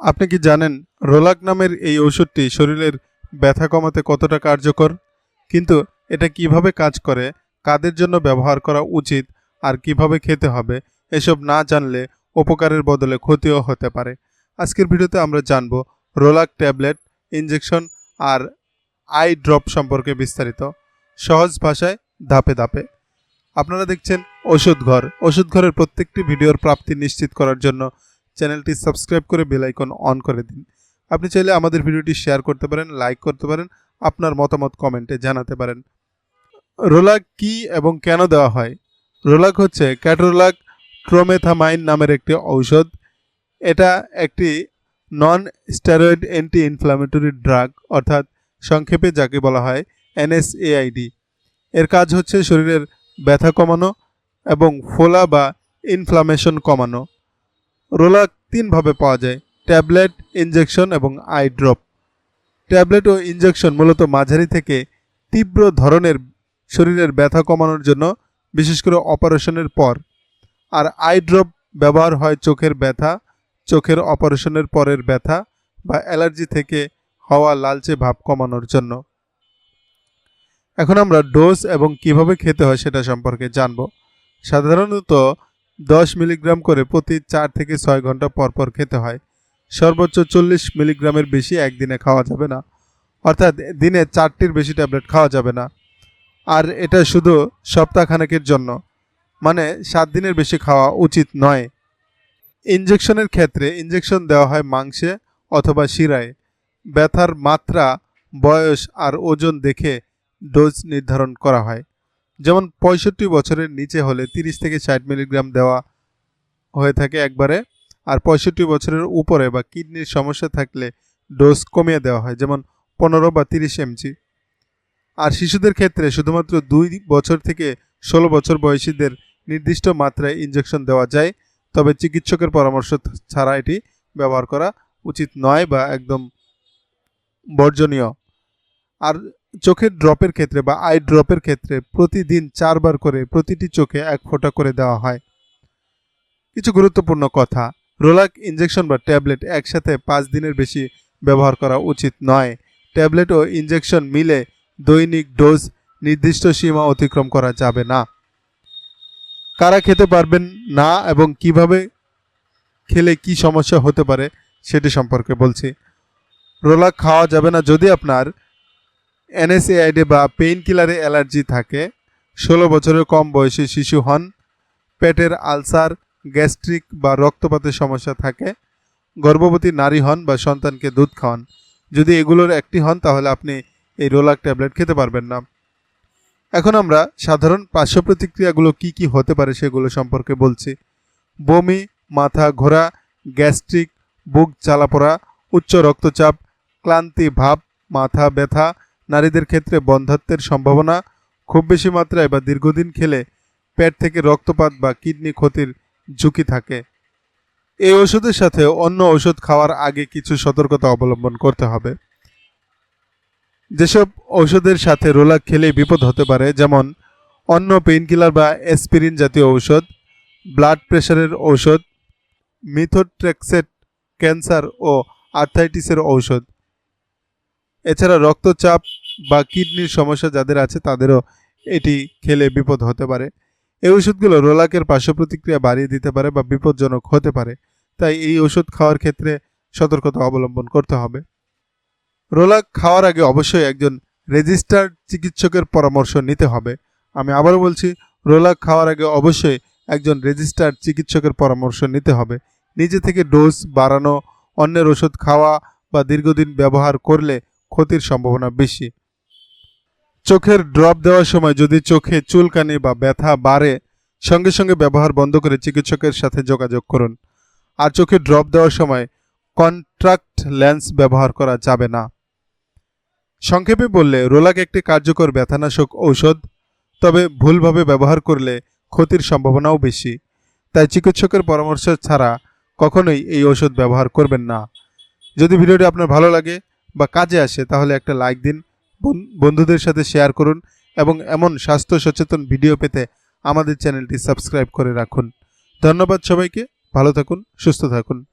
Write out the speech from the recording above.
আপনি কি জানেন রোলাক নামের এই ওষুধটি শরীরের ব্যথা কমাতে কতটা কার্যকর? কিন্তু এটা কীভাবে কাজ করে, কাদের জন্য ব্যবহার করা উচিত, আর কীভাবে খেতে হবে, এসব না জানলে উপকারের বদলে ক্ষতিও হতে পারে। আজকের ভিডিওতে আমরা জানব রোলাক ট্যাবলেট, ইনজেকশন আর আই ড্রপ সম্পর্কে বিস্তারিত। সহজ ভাষায় ধাপে ধাপে। আপনারা দেখছেন ওষুধ ঘর ওষুধ ঘরের প্রত্যেকটি ভিডিওর প্রাপ্তি নিশ্চিত করার জন্য চ্যানেলটি সাবস্ক্রাইব করে বেল আইকন অন করে দিন। আপনি চাইলে আমাদের ভিডিওটি শেয়ার করতে পারেন, লাইক করতে পারেন, আপনার মতামত কমেন্টে জানাতে পারেন। রোলাক কি এবং কেন দেওয়া হয়? রোলাক হচ্ছে ক্যাটোরোলাক ট্রোমেথামাইন নামের একটি ঔষধ। এটা একটি non steroid anti inflammatory drug অর্থাৎ সংক্ষেপে যাকে বলা হয় এনএসএআইডি এর কাজ হচ্ছে শরীরের ব্যথা কমানো এবং ফোলা বা ইনফ্লামেশন কমানো। রোলাক তিনভাবে পাওয়া যায়, ট্যাবলেট, ইনজেকশন এবং আই ড্রপ। ট্যাবলেট ও ইনজেকশন মূলত মাঝারি থেকে তীব্র ধরনের শরীরের ব্যথা কমানোর জন্য, বিশেষ করে অপারেশনের পর। আর আই ড্রপ ব্যবহার হয় চোখের ব্যথা, চোখের অপারেশনের পরের ব্যথা বা অ্যালার্জি থেকে হওয়া লালচে ভাব কমানোর জন্য। এখন আমরা ডোজ এবং কীভাবে খেতে হয় সেটা সম্পর্কে জানব। সাধারণত দশ মিলিগ্রাম করে প্রতি চার থেকে ছয় ঘণ্টা পর পর খেতে হয়। সর্বোচ্চ চল্লিশ মিলিগ্রামের বেশি একদিনে খাওয়া যাবে না। অর্থাৎ দিনে চারটির বেশি ট্যাবলেট খাওয়া যাবে না। আর এটা শুধু সপ্তাহখানেকের জন্য। মানে সাত দিনের বেশি খাওয়া উচিত নয়। ইনজেকশনের ক্ষেত্রে ইনজেকশন দেওয়া হয় মাংসে অথবা শিরায়। ব্যথার মাত্রা, বয়স আর ওজন দেখে ডোজ নির্ধারণ করা হয়। যেমন পঁয়ষট্টি বছরের নিচে হলে তিরিশ থেকে ষাট মিলিগ্রাম দেওয়া হয়ে থাকে একবারে, আর পঁয়ষট্টি বছরের উপরে বা কিডনির সমস্যা থাকলে ডোজ কমিয়ে দেওয়া হয়, যেমন পনেরো বা তিরিশ এমজি। আর শিশুদের ক্ষেত্রে শুধুমাত্র দুই বছর থেকে ষোলো বছর বয়সীদের নির্দিষ্ট মাত্রায় ইঞ্জেকশন দেওয়া যায়, তবে চিকিৎসকের পরামর্শ ছাড়া এটি ব্যবহার করা উচিত নয় বা একদম বর্জনীয়। আর চোখের ড্রপের ক্ষেত্রে বা আই ড্রপের ক্ষেত্রে প্রতিদিন চারবার করে প্রতিটি চোখে এক ফোঁটা করে দেওয়া হয়। কিছু গুরুত্বপূর্ণ কথা, রোলাক ইনজেকশন বা ট্যাবলেট একসাথে পাঁচ দিনের বেশি ব্যবহার করা উচিত নয়। ট্যাবলেট ও ইনজেকশন মিলে দৈনিক ডোজ নির্দিষ্ট সীমা অতিক্রম করা যাবে না। কারা খেতে পারবেন না এবং কীভাবে খেলে কি সমস্যা হতে পারে সেটি সম্পর্কে বলছি। রোলাক খাওয়া যাবে না যদি আপনার এনএসএআইডি বা পেইন কিলারে অ্যালার্জি থাকে, ষোলো বছরের কম বয়সী শিশু হন, পেটের আলসার, গ্যাস্ট্রিক বা রক্তপাতের সমস্যা থাকে, গর্ভবতী নারী হন বা সন্তানকে দুধ খাওয়ান। যদি এগুলোর একটি হন, তাহলে আপনি এই রোলাক ট্যাবলেট খেতে পারবেন না। এখন আমরা সাধারণ পার্শ্ব প্রতিক্রিয়াগুলো কী কী হতে পারে সেগুলো সম্পর্কে বলছি। বমি, মাথা ঘোরা, গ্যাস্ট্রিক, বুক জ্বালাপোড়া উচ্চ রক্তচাপ, ক্লান্তি ভাব, মাথা ব্যথা নারীদের ক্ষেত্রে বন্ধাত্বের সম্ভাবনা খুব বেশি মাত্রায় বা দীর্ঘদিন খেলে পেট থেকে রক্তপাত বা কিডনি ক্ষতির ঝুঁকি থাকে। এই ওষুধের সাথে অন্য ওষুধ খাওয়ার আগে কিছু সতর্কতা অবলম্বন করতে হবে। যেসব ঔষধের সাথে রোলাক খেলে বিপদ হতে পারে, যেমন অন্য পেইনকিলার বা অ্যাসপিরিন জাতীয় ঔষধ ব্লাড প্রেশারের ঔষধ মিথোট্রেক্সেট ক্যান্সার ও আর্থাইটিসের ঔষধ। এছাড়া রক্তচাপ বা কিডনির সমস্যা যাদের আছে, তাদেরও এটি খেলে বিপদ হতে পারে। এই ওষুধগুলো রোলাকের পার্শ্ব প্রতিক্রিয়া বাড়িয়ে দিতে পারে বা বিপজ্জনক হতে পারে। তাই এই ওষুধ খাওয়ার ক্ষেত্রে সতর্কতা অবলম্বন করতে হবে। রোলাক খাওয়ার আগে অবশ্যই একজন রেজিস্টার্ড চিকিৎসকের পরামর্শ নিতে হবে। আমি আবারও বলছি, রোলাক খাওয়ার আগে অবশ্যই একজন রেজিস্টার্ড চিকিৎসকের পরামর্শ নিতে হবে। নিজে থেকে ডোজ বাড়ানো, অন্যের ওষুধ খাওয়া বা দীর্ঘদিন ব্যবহার করলে ক্ষতির সম্ভাবনা বেশি। চোখের ড্রপ দেওয়ার সময় যদি চোখে চুলকানি বা ব্যথা বাড়ে, সঙ্গে সঙ্গে ব্যবহার বন্ধ করে চিকিৎসকের সাথে যোগাযোগ করুন। আর চোখে ড্রপ দেওয়ার সময় কন্ট্রাক্ট লেন্স ব্যবহার করা যাবে না। সংক্ষেপে বললে, রোলাক একটি কার্যকর ব্যথানাশক ঔষধ, তবে ভুলভাবে ব্যবহার করলে ক্ষতির সম্ভাবনাও বেশি। তাই চিকিৎসকের পরামর্শ ছাড়া কখনোই এই ওষুধ ব্যবহার করবেন না। যদি ভিডিওটি আপনার ভালো লাগে বা কাজে আসে, তাহলে একটা লাইক দিন, বন- বন্ধুদের সাথে শেয়ার করুন এবং এমন স্বাস্থ্য সচেতন ভিডিও পেতে আমাদের চ্যানেলটি সাবস্ক্রাইব করে রাখুন। ধন্যবাদ সবাইকে, ভালো থাকুন, সুস্থ থাকুন।